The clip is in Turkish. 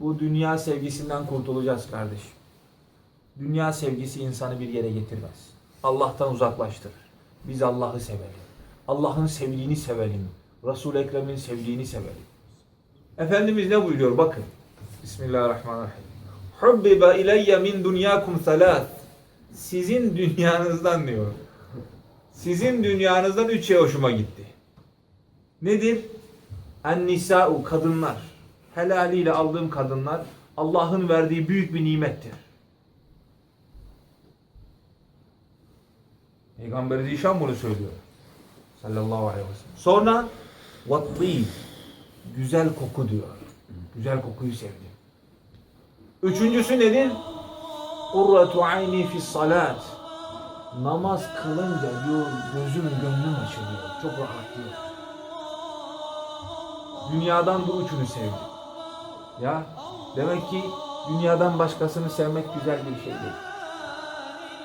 Bu dünya sevgisinden kurtulacağız kardeşim. Dünya sevgisi insanı bir yere getirmez. Allah'tan uzaklaştırır. Biz Allah'ı sevelim. Allah'ın sevdiğini sevelim. Resul-i Ekrem'in sevdiğini sevelim. Efendimiz ne buyuruyor? Bakın. Bismillahirrahmanirrahim. Hubbibe ileyye min dunyakum thalat. Sizin dünyanızdan diyor. Sizin dünyanızdan üç şey hoşuma gitti. Nedir? En nisa'u kadınlar. Helaliyle aldığım kadınlar Allah'ın verdiği büyük bir nimettir. Peygamber Zişan bunu söylüyor. Sallallahu aleyhi ve sellem. Sonra vatli güzel koku diyor. Güzel kokuyu sevdim. Üçüncüsü nedir? Urratu ayni fi salat. Namaz kılınca diyor gözüm gönlüm açılıyor. Çok rahatlıyor. Dünyadan bu üçünü sevdim. Ya demek ki dünyadan başkasını sevmek güzel bir şey değil.